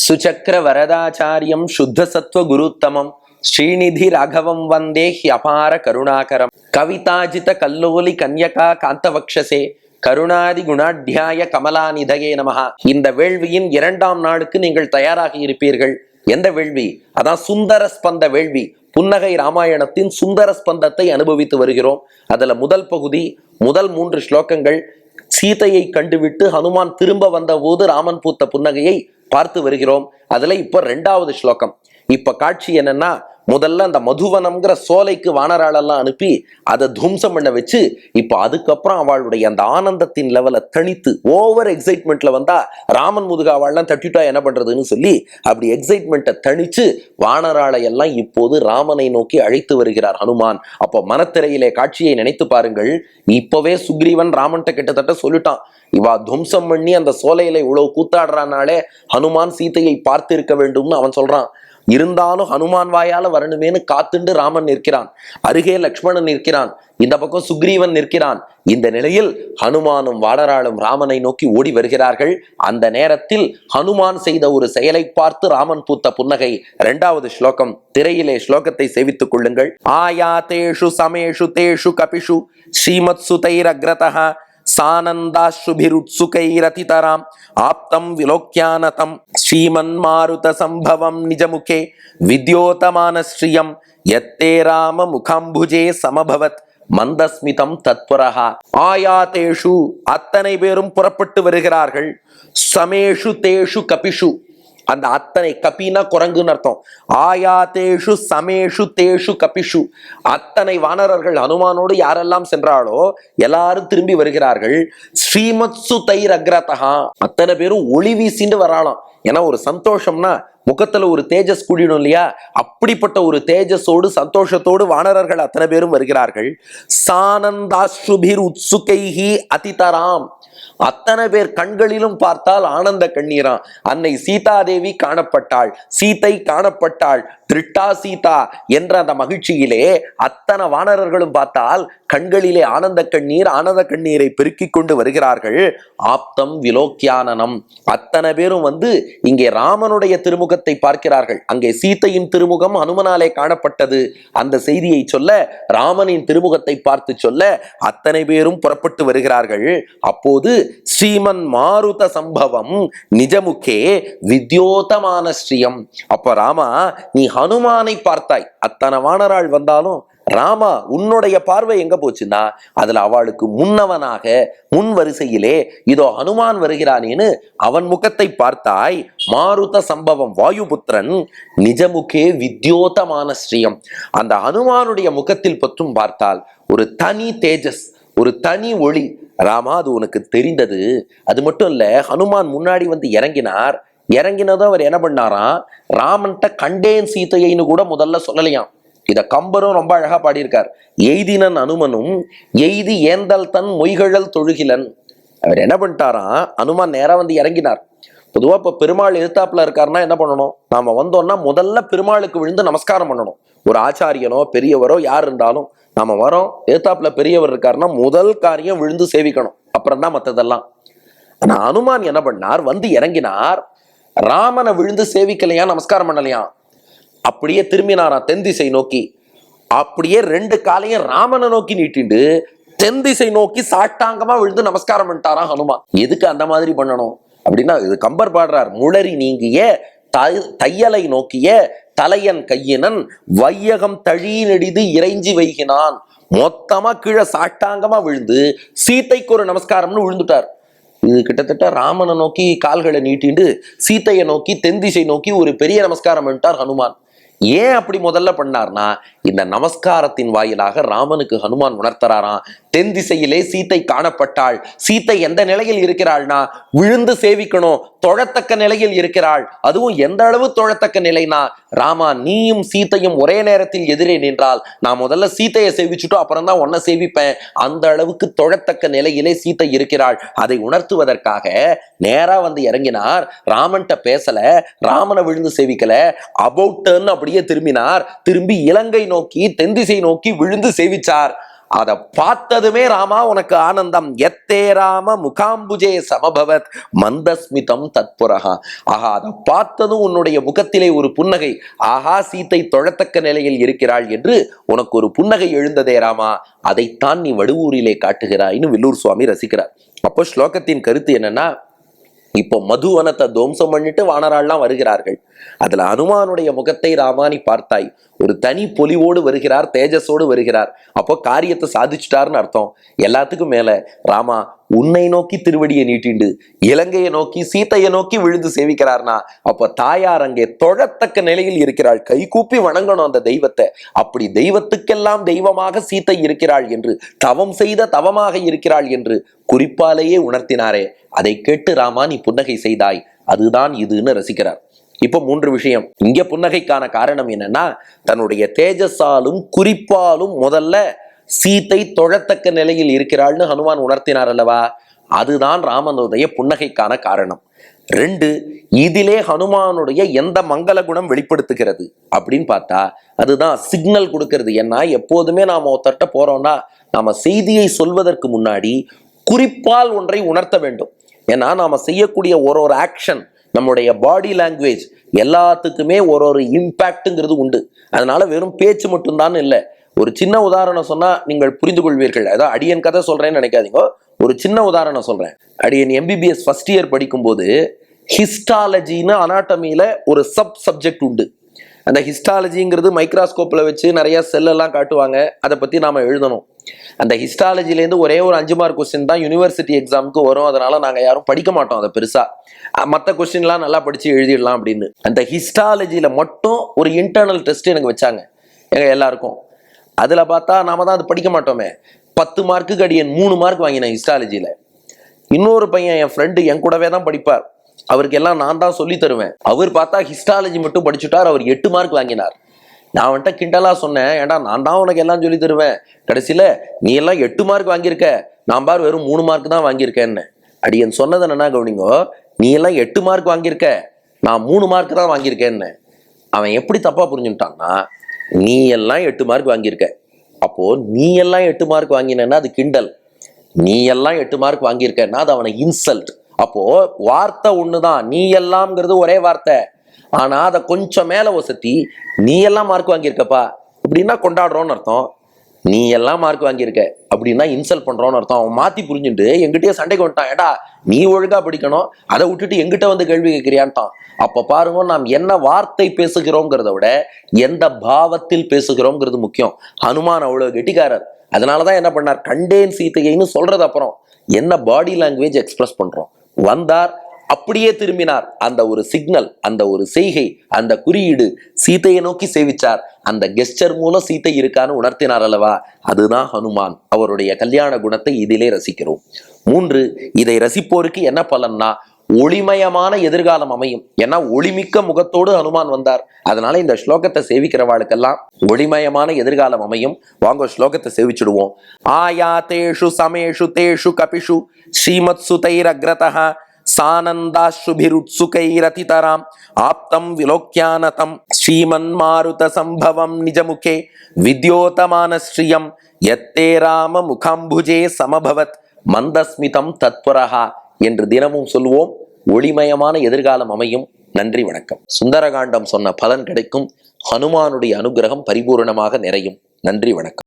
சுச்சக்கர வரதாச்சாரியம் சுத்த சத்வ குருத்தமம். ஸ்ரீநிதி ராகவம் வந்தே ஹியபார கருணாகரம். கவிதாஜித கல்லோலி கன்யகா காந்தவக்ஷசே. கருணாதி குணாட்யாய கமலாநிதயே நமகா இந்த வேள்வியின் இரண்டாம் நாளுக்கு நீங்கள் தயாராகி இருப்பீர்கள். எந்த வேள்வி? அதான் சுந்தர ஸ்பந்த வேள்வி. புன்னகை ராமாயணத்தின் சுந்தர ஸ்பந்தத்தை அனுபவித்து வருகிறோம். அதுல முதல் பகுதி முதல் மூன்று ஸ்லோகங்கள் சீதையை கண்டுவிட்டு ஹனுமான் திரும்ப வந்த போது ராமன் பூத்த புன்னகையை பார்த்து வருகிறோம். அதில் இப்போ ரெண்டாவது ஸ்லோகம். இப்போ காட்சி என்னன்னா முதல்ல அந்த மதுவனம்ங்கிற சோலைக்கு வானராளெல்லாம் அனுப்பி அதை துவம்சம் பண்ண வச்சு இப்போ அதுக்கப்புறம் அவளுடைய அந்த ஆனந்தத்தின் லெவலை தணித்து ஓவர் எக்ஸைட்மெண்ட்ல வந்தா ராமன் முதுகா அவள்லாம் தட்டிட்டா என்ன பண்றதுன்னு சொல்லி அப்படி எக்ஸைட்மெண்ட்டை தணிச்சு வானராளை எல்லாம் இப்போது ராமனை நோக்கி அழைத்து வருகிறார் ஹனுமான். அப்போ மனத்திரையிலே காட்சியை நினைத்து பாருங்கள். இப்பவே சுக்ரீவன் ராமன்ட்ட கிட்டத்தட்ட சொல்லிட்டான். இவா துவம்சம் பண்ணி அந்த சோலையில இவ்வளவு கூத்தாடுறானாலே ஹனுமான் சீதையை பார்த்து இருக்க வேண்டும்னு அவன் சொல்றான். இருந்தாலும் ஹனுமான் வாயால வரணுமேனு காத்துண்டு ராமன் நிற்கிறான். அருகே லக்ஷ்மணன் நிற்கிறான். இந்த பக்கம் சுக்ரீவன் நிற்கிறான். இந்த நிலையில் ஹனுமானும் வாடராளும் ராமனை நோக்கி ஓடி வருகிறார்கள். அந்த நேரத்தில் ஹனுமான் செய்த ஒரு செயலை பார்த்து ராமன் பூத்த புன்னகை. இரண்டாவது ஸ்லோகம் திரையிலே ஸ்லோகத்தை சேவித்துக் கொள்ளுங்கள். ஆயா தேஷு சமேஷு தேஷு கபிஷு. ஸ்ரீமத் சுதைரக்ரதா சானந்தாஸ்ருபிருத்சுகைரதிதராம் ஆப்தம் விலோக்கியானதம் ஸ்ரீமன்மாருத சம்பவம் நிஜமுகே. வித்யோதமான ஸ்ரீயம் எத்தே ராம முகாம்புஜே சமபவத். மந்தஸ்மிதம் தத்வரஹா ஆயாதேஷு. அத்தனை பேரும் புறப்பட்டு வருகிறார்கள். சமேஷு தேஷு கபிஷு. அந்த அத்தனை கபினா குரங்குன்னு அர்த்தம். ஆயாதேஷு சமேஷு தேஷு கபிஷு. அத்தனை வானரர்கள் அனுமானோடு யாரெல்லாம் சென்றாலோ எல்லாரும் திரும்பி வருகிறார்கள். ஸ்ரீமத்சு தைர் அக்ரதகா அத்தனை பேரும் ஒளி வீசிண்டு வராளாம். ஏன்னா ஒரு சந்தோஷம்னா முகத்துல ஒரு தேஜஸ் கூடிடும் இல்லையா? அப்படிப்பட்ட ஒரு தேஜஸோடு சந்தோஷத்தோடு வானரர்கள் அத்தனை பேரும் வருகிறார்கள். சானந்தாஸ்ருபிர் உத்சுகைஹி அதிதராம். அத்தனை பேர் கண்களிலும் பார்த்தால் ஆனந்த கண்ணீரா அன்னை சீதாதேவி காணப்பட்டாள். சீதை காணப்பட்டாள். திருட்டா சீதா என்ற அந்த மகிழ்ச்சியிலே அத்தனை வானரர்களும் பார்த்தால் கண்களிலே ஆனந்த கண்ணீர் ஆனந்த கண்ணீரை பெருக்கிக் கொண்டு வருகிறார்கள். ஆப்தம் விலோக்கியானனம் அத்தனை பேரும் வந்து இங்கே ராமனுடைய திருமுகத்தை பார்க்கிறார்கள். அங்கே சீத்தையின் திருமுகம் ஹனுமனாலே காணப்பட்டது. அந்த செய்தியை சொல்ல ராமனின் திருமுகத்தை பார்த்து சொல்ல அத்தனை பேரும் புறப்பட்டு வருகிறார்கள். அப்போது ஸ்ரீமன் மாருத சம்பவம் நிஜமுக்கே வித்யோதமான ஸ்ரீயம் அப்ப ராமா நீ ஹனுமானை பார்த்தாய். அத்தனை வானராள் வந்தாலும் ராமா உன்னுடைய பார்வை எங்க போச்சுன்னா அதுல அவளுக்கு முன்னவனாக முன் வரிசையிலே இதோ ஹனுமான் வருகிறானேன்னு அவன் முகத்தை பார்த்தாய். மாருத சம்பவம் வாயுபுத்திரன் நிஜமுகே வித்யோதமான ஸ்ரீயம். அந்த ஹனுமானுடைய முகத்தில் பற்றும் பார்த்தால் ஒரு தனி தேஜஸ் ஒரு தனி ஒளி. ராமா அது உனக்கு தெரிந்தது. அது மட்டும் இல்ல ஹனுமான் முன்னாடி வந்து இறங்கினார். இறங்கினதும் அவர் என்ன பண்ணாராம்? ராமன்ட்ட கண்டேன் சீதையைன்னு கூட முதல்ல சொல்லலையாம். இத கம்பரும் ரொம்ப அழகா பாடியிருக்கார். எய்தினன் அனுமனும் எய்தி ஏந்தல் தன் மொய்கழல் தொழுகிலன். அவர் என்ன பண்ணிட்டாராம்? அனுமான் நேரா வந்து இறங்கினார். பொதுவாக இப்போ பெருமாள் எதிர்த்தாப்புல இருக்காருன்னா என்ன பண்ணணும்? நாம வந்தோம்னா முதல்ல பெருமாளுக்கு விழுந்து நமஸ்காரம் பண்ணணும். ஒரு ஆச்சாரியனோ பெரியவரோ யார் இருந்தாலும் நாம வரோம். எதிர்த்தாப்புல பெரியவர் இருக்காருன்னா முதல் காரியம் விழுந்து சேவிக்கணும். அப்புறம் தான் மற்றதெல்லாம் ஆனால் அனுமான் என்ன பண்ணார்? வந்து இறங்கினார். ராமனை விழுந்து சேவிக்கலையா? நமஸ்காரம் பண்ணலையா? அப்படியே திரும்பினாரா தென்திசை நோக்கி. அப்படியே ரெண்டு காலையும் ராமனை நோக்கி நீட்டிண்டு தென்திசை நோக்கி சாட்டாங்கமா விழுந்து நமஸ்காரம் பண்ணிட்டாராம் ஹனுமான். எதுக்கு அந்த மாதிரி பண்ணணும்? அப்படின்னா இது கம்பர் பாடுறார். முளரி நீங்கிய தையலை நோக்கிய தலையன் கையினன் வையகம் தழி நெடிது இறைஞ்சி வைகினான். மொத்தமா கீழே சாட்டாங்கமா விழுந்து சீதைக்கு ஒரு நமஸ்காரம்னு விழுந்துட்டார். இது கிட்டத்தட்ட ராமனை நோக்கி கால்களை நீட்டிண்டு சீத்தையை நோக்கி தென் திசை நோக்கி ஒரு பெரிய நமஸ்காரம் பண்ணிட்டார் ஹனுமான். ஏன் அப்படி முதல்ல பண்ணார்னா இந்த நமஸ்காரத்தின் வாயிலாக ராமனுக்கு ஹனுமான் உணர்த்தறாராம். தென் திசையிலே சீத்தை காணப்பட்டாள். சீத்தை எந்த நிலையில் இருக்கிறாள்னா விழுந்து சேவிக்கணும். தொழத்தக்க நிலையில் இருக்கிறாள். அதுவும் எந்த அளவு தொழத்தக்க நிலைனா ராமா நீயும் சீத்தையும் ஒரே நேரத்தில் எதிரே நின்றால் நான் முதல்ல சீத்தையை சேவிச்சுட்டோ அப்புறம் தான் உன்னை சேவிப்பேன். அந்த அளவுக்கு தொழத்தக்க நிலையிலே சீத்தை இருக்கிறாள். அதை உணர்த்துவதற்காக நேரா வந்து இறங்கினார். ராமன்ட்ட பேசல. ராமனை விழுந்து சேவிக்கல. அபவுட் அப்படியே திரும்பினார். திரும்பி இலங்கை நோக்கி தென்திசை நோக்கி விழுந்து சேவிச்சார். அதை பார்த்ததுமே ராமா உனக்கு ஆனந்தம். எத்தே ராம முகாம்புஜே சமபவத் மந்தஸ்மிதம் தத்புரகா ஆஹா அதை பார்த்ததும் உன்னுடைய முகத்திலே ஒரு புன்னகை. ஆஹா சீத்தை தொழத்தக்க நிலையில் இருக்கிறாள் என்று உனக்கு ஒரு புன்னகை எழுந்ததே ராமா. அதைத்தான் நீ வடுவூரிலே காட்டுகிறாய்னு வில்லூர் சுவாமி ரசிக்கிறார். அப்போ ஸ்லோகத்தின் கருத்து என்னன்னா இப்போ மதுவனத்தை துவம்சம் பண்ணிட்டு வானராள்லாம் வருகிறார்கள். அதுல அனுமானுடைய முகத்தை ராமானி பார்த்தாய். ஒரு தனி பொலிவோடு வருகிறார் தேஜஸோடு வருகிறார். அப்போ காரியத்தை சாதிச்சுட்டாருன்னு அர்த்தம். எல்லாத்துக்கும் மேல ராமா உன்னை நோக்கி திருவடியை நீட்டிண்டு இலங்கையை நோக்கி சீத்தையை நோக்கி விழுந்து சேவிக்கிறார்னா அப்ப தாயார் அங்கே தொழத்தக்க நிலையில் இருக்கிறாள். கை கூப்பி வணங்கணும் அந்த தெய்வத்தை. அப்படி தெய்வத்துக்கெல்லாம் தெய்வமாக சீத்தை இருக்கிறாள் என்று தவம் செய்த தவமாக இருக்கிறாள் என்று குறிப்பாலேயே உணர்த்தினாரே. அதை கேட்டு ராமா நீ புன்னகை செய்தாய். அதுதான் இதுன்னு ரசிக்கிறார். இப்போ மூன்று விஷயம். இங்க புன்னகைக்கான காரணம் என்னன்னா தன்னுடைய தேஜஸாலும் குறிப்பாலும் முதல்ல சீத்தை தொழத்தக்க நிலையில் இருக்கிறாள்னு ஹனுமான் உணர்த்தினார் அல்லவா? அதுதான் ராமனுடைய புன்னகைக்கான காரணம். ரெண்டு இதிலே ஹனுமானுடைய எந்த மங்கள குணம் வெளிப்படுத்துகிறது அப்படின்னு பார்த்தா அதுதான் சிக்னல் கொடுக்கறது. ஏன்னா எப்போதுமே நாம் ஒருத்தட்ட போறோம்னா நாம செய்தியை சொல்வதற்கு முன்னாடி குறிப்பால் ஒன்றை உணர்த்த வேண்டும். ஏன்னா நாம் செய்யக்கூடிய ஒரு ஒரு ஆக்ஷன் நம்முடைய பாடி லாங்குவேஜ் எல்லாத்துக்குமே ஒரு ஒரு இம்பேக்ட்டுங்கிறது உண்டு. அதனால வெறும் பேச்சு மட்டும்தான் இல்லை. ஒரு சின்ன உதாரணம் சொன்னால் நீங்கள் புரிந்து கொள்வீர்கள் அதாவது அடியன் கதை சொல்கிறேன்னு நினைக்காதீங்க. ஒரு சின்ன உதாரணம் சொல்கிறேன் அடியன் எம்பிபிஎஸ் ஃபர்ஸ்ட் இயர் படிக்கும்போது ஹிஸ்டாலஜின்னு அனாட்டமியில் ஒரு சப் சப்ஜெக்ட் உண்டு. அந்த ஹிஸ்டாலஜிங்கிறது மைக்ராஸ்கோப்பில் வச்சு நிறையா செல்லெல்லாம் காட்டுவாங்க. அதை பற்றி நாம் எழுதணும். அந்த ஹிஸ்டாலஜிலேருந்து ஒரே ஒரு அஞ்சு மார்க் கொஸ்டின் தான் யூனிவர்சிட்டி எக்ஸாமுக்கு வரும். அதனால நாங்கள் யாரும் படிக்க மாட்டோம் அதை பெருசாக மற்ற கொஸ்டின்லாம் நல்லா படித்து எழுதிடலாம் அப்படின்னு. அந்த ஹிஸ்டாலஜியில் மட்டும் ஒரு இன்டர்னல் டெஸ்ட் எனக்கு வச்சாங்க. எங்கள் எல்லாருக்கும். அதில் பார்த்தா நாம தான் அது படிக்க மாட்டோமே. பத்து மார்க்குக்கு அடியன் மூணு மார்க் வாங்கினேன் ஹிஸ்டாலஜியில் இன்னொரு பையன் என் ஃப்ரெண்டு என் கூடவே தான் படிப்பார். அவருக்கு எல்லாம் நான் தான் சொல்லி தருவேன். அவர் பார்த்தா ஹிஸ்டாலஜி மட்டும் படிச்சுட்டார் அவர் எட்டு மார்க் வாங்கினார். நான் அவன்கிட்ட கிண்டலாக சொன்னேன் ஏன்டா நான் தான் உனக்கு எல்லாம் சொல்லி தருவேன். கடைசியில் நீ எல்லாம் எட்டு மார்க் வாங்கியிருக்க. நான் பார் வெறும் மூணு மார்க் தான் வாங்கியிருக்கேன்னு. அடியன் சொன்னது என்னன்னா கவனிங்கோ? நீ எல்லாம் எட்டு மார்க் வாங்கியிருக்க. நான் மூணு மார்க் தான் வாங்கியிருக்கேன்னு. அவன் எப்படி தப்பாக புரிஞ்சுட்டான்னா நீ எல்லாம் எட்டு மார்க் வாங்கியிருக்க. அப்போது நீ எல்லாம் எட்டு மார்க் வாங்கினேன்னா அது கிண்டல். நீ எல்லாம் எட்டு மார்க் வாங்கியிருக்கன்னா அது அவனை இன்சல்ட் அப்போ வார்த்தை ஒண்ணுதான். நீ எல்லாம்ங்கிறது ஒரே வார்த்தை. ஆனா அதை கொஞ்சம் மேல வசத்தி நீ எல்லாம் மார்க் வாங்கியிருக்கப்பா. அப்படின்னா கொண்டாடுறோம்னு அர்த்தம். நீ எல்லாம் மார்க் வாங்கியிருக்க. அப்படின்னா இன்சல்ட் பண்றோம்னு அர்த்தம். அவன் மாத்தி புரிஞ்சுட்டு எங்கிட்டயே சண்டைக்கு வந்துட்டான். ஏடா நீ ஒழுங்கா படிக்கணும். அதை விட்டுட்டு எங்கிட்ட வந்து கேள்வி கேட்கிறியான்ட்டான். அப்ப பாருங்க நாம் என்ன வார்த்தை பேசுகிறோங்கிறத விட எந்த பாவத்தில் பேசுகிறோங்கிறது முக்கியம். ஹனுமான் அவ்வளவு கெட்டிக்காரர். அதனாலதான் என்ன பண்ணார்? கண்டேன் சீத்தையைன்னு சொல்றது அப்புறம். என்ன பாடி லாங்குவேஜ் எக்ஸ்பிரஸ் பண்றோம். வந்தார். அப்படியே திரும்பினார். அந்த ஒரு சிக்னல் அந்த ஒரு செய்கை அந்த குறியீடு சீதையை நோக்கி சேவிச்சார். அந்த கெஸ்டர் மூலம் சீத்தை இருக்கான்னு உணர்த்தினார் அல்லவா? அதுதான் ஹனுமான். அவருடைய கல்யாண குணத்தை இதிலே ரசிக்கிறோம். மூன்று இதை ரசிப்போருக்கு என்ன பலன்னா ஒளிமயமான எதிர்காலம் அமையும். ஏன்னா ஒளிமிக்க முகத்தோடு ஹனுமான் வந்தார். அதனால இந்த ஸ்லோகத்தை சேவிக்கிறவாளுக்கெல்லாம் ஒளிமயமான எதிர்காலம் அமையும். வாங்க ஸ்லோகத்தை சேவிச்சிடுவோம். ஆயா தேஷு சமேஷு தேஷு கபிஷு ஸ்ரீமத் சுதைரக்ரதः சானந்தாஸ்ருபிருத்சுகைரதிதராம். ஆப்தம் விலோக்கியானதம் ஸ்ரீமன் மாருத சம்பவம் நிஜமுகே. வித்யோதமான ஸ்ரீயம் எத்தே ராம முகாம்புஜே சமபவத். மந்தஸ்மிதம் தத்பரஹா என்று தினமும் சொல்லுவோம். ஒளிமயமான எதிர்காலம் அமையும். நன்றி வணக்கம். சுந்தரகாண்டம் சொன்ன பலன் கிடைக்கும். ஹனுமானுடைய அனுகிரகம் பரிபூரணமாக நிறையும். நன்றி வணக்கம்.